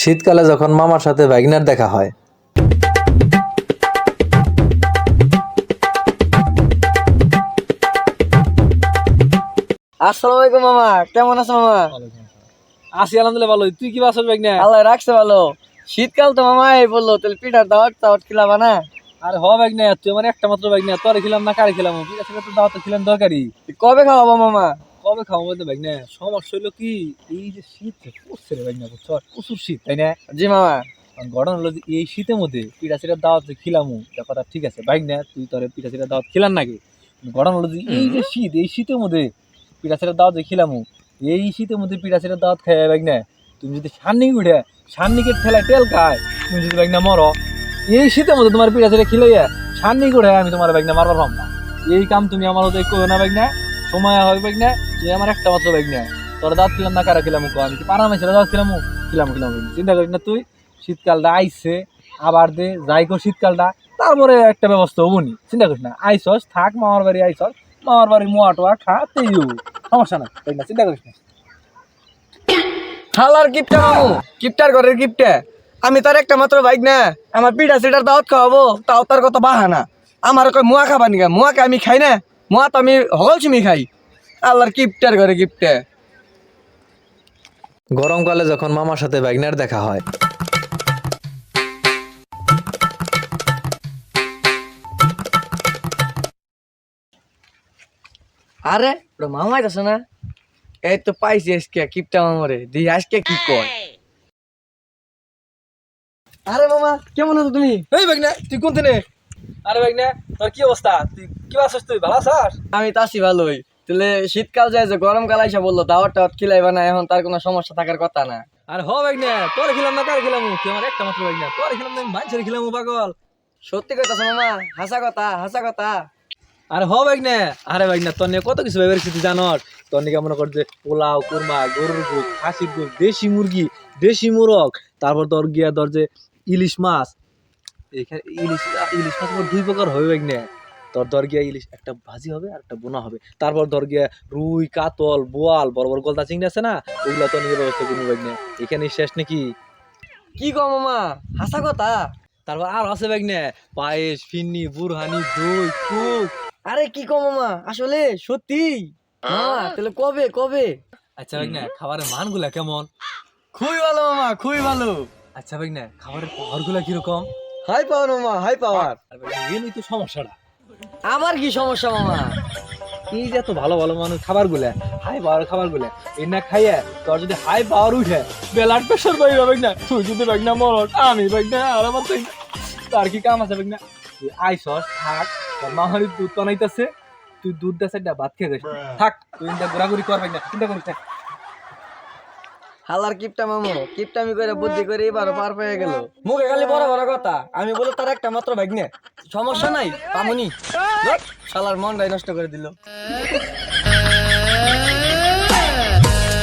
শীতকালে যখন মামার সাথে ভাগিনার দেখা হয়। আসসালামু আলাইকুম মামা কেমন আছো মামা? আছি আলহামদুলিল্লাহ ভালো তুই কি বাসর ব্যাগ আল্লাহ রাখছে ভালো। শীতকাল তো মামা এই বলল তাহলে পিঠার দাওয়াত দাওয়াত খিলাবা না? আরে হ ব্যাগ না তুই আমার একটা মাত্র ব্যাগ না তোরে খেলাম না কারে খেলাম? আছে তো দাওয়াতে খেলাম দরকারি। কবে খাওয়াবো মামা? কবে খাব বলতে ব্যাগ না? সমস্যা হলো কি এই যে শীত পড়ছে রে ব্যাগ না বুঝছ প্রচুর শীত তাই না? জি মামা। ঘটনা হলো যে এই শীতের মধ্যে পিঠা সিটা দাওয়াত খিলামু কথা ঠিক আছে বাইক না তুই তোরে পিঠা সিটা দাওয়াত খিলান নাকি? ঘটনা হলো যে এই যে শীত এই শীতের মধ্যে পিঠা সিটা দাওয়াত খিলামু এই শীতের মধ্যে পিঠা সিটা দাওয়াত খাই বাইক না তুমি যদি সান্নিক উঠে সান্নিকের ঠেলায় তেল খায় তুমি যদি বাইক না মরো এই শীতের মধ্যে তোমার পিঠা সিটা খিলাইয়া সান্নিক উঠে আমি তোমার বাইক না মারবার না। এই কাম তুমি আমার হতে করো না বাইক না সময় হবে বাইক না তুই আমার একটা মাত্র বাইক না তোর দাঁত খিলাম না, কারা খিলাম আমি কি পারা মেছে দাঁত খিলাম খিলাম খিলাম চিন্তা করিস না তুই, শীতকালটা আইসে আবার দে, যাই কো শীতকালটা, তারপরে একটা ব্যবস্থা হব নি। চিন্তা করিস না, আইসস, থাক, মামার বাড়ি আইসস। মামার বাড়ি মোয়া টোয়া খা তেইও সমস্যা না তাই না? চিন্তা করিস না। হালার মামু গিফটার ঘরের গিফটে আমি তার একটা মাত্র বাইক না, আমার পিঠা সিটার দাওয়াত খাওয়াবো, তাও তার কত বাহানা। আমার মুয়া খাবা নিকা মুয়াকে আমি খাই না, মুয়া তো আমি হগল চিমি খাই। আল্লাহর গিফটার ঘরে গিফটে গরমকালে যখন মামার সাথে ভাগিনার দেখা হয়। আরে ওটা মামাই আছে না? এই তো পাইছি আজকে কিপটা মামারে। দি আজকে কি কয় আরে মামা কেমন আছো তুমি? এই ব্যাগ না তুই কোন দিনে আরে ব্যাগ না তোর কি অবস্থা? তুই কি আছিস তুই? ভালো আছিস? আমি তো আছি ভালোই। তাহলে শীতকাল যায় যে গরমকাল আইসা বলল দাওয়াত টাওয়াত খিলাইবা না এখন তার কোনো সমস্যা থাকার কথা না। আর হ ব্যাগ না তোর খেলাম না কারে খেলাম তুই আমার একটা মাত্র ব্যাগ না তোর খেলাম না মানুষের খেলাম পাগল। সত্যি কথা মামা হাসা কথা হাসা কথা। আরে হ ভাই না আরে ভাই না তোর নিয়ে কত কিছু ভেবে রেখেছি জানস? তোর নিয়ে মনে কর যে পোলাও কুরমা গরুর গোস খাসির গোস দেশি মুরগি দেশি মুরগ তারপর তোর গিয়া ধর যে ইলিশ মাছ। এখানে ইলিশ ইলিশ মাছ দুই প্রকার হবে ভাই না তোর ধর গিয়া ইলিশ একটা ভাজি হবে আর একটা বোনা হবে। তারপর ধর গিয়া রুই কাতল বোয়াল বড় বড় গলদা চিংড়ি আছে না? ওগুলা তোর নিয়ে ব্যবস্থা করব ভাই না এখানে শেষ নাকি? কি কো মামা? হাসা কথা? তারপর আর আছে ভাই না পায়েস ফিন্নি বুরহানি দই কুক। আরে কি কো মামা? আসলে সত্যি? মামা তাহলে কবে কবে? আচ্ছা ভাই না খাবারের মানগুলা কেমন? খুবই ভালো মামা খুবই ভালো। আচ্ছা ভাই না খাবারের পাওয়ারগুলা কীরকম? হাই পাওয়ার মামা হাই পাওয়ার। আর ভাই এই তো সমস্যাটা। আমার কি সমস্যা মামা? এই যে এত ভালো ভালো মানুষ খাবারগুলা? হাই পাওয়ার খাবারগুলা। এই না খাইয়া তোর যদি হাই পাওয়ার উঠে বেলার প্রেশার পাই যাবে না। তুই যদি ভাই না মরস আমি ভাই না আর আমার তাই তার কি কাম আছে ভাই না? তুই আইসস থাক। তোর মাহারির দুধ বানাইতেছে। তুই দুধ দেশে ভাত খেয়ে যাস। থাক তুই ঘোরাঘুরি কর ভাই না। চিন্তা করিস না। হালার কিপটা মামু, কিপটা আমি করে বুদ্ধি করে এবার পার পেয়ে গেল। মুখে খালি বড় বড় কথা, আমি বলে তার একটা মাত্র ভাগ্নে। সমস্যা নাই, পামুনি। শালার মনটাই নষ্ট করে দিল।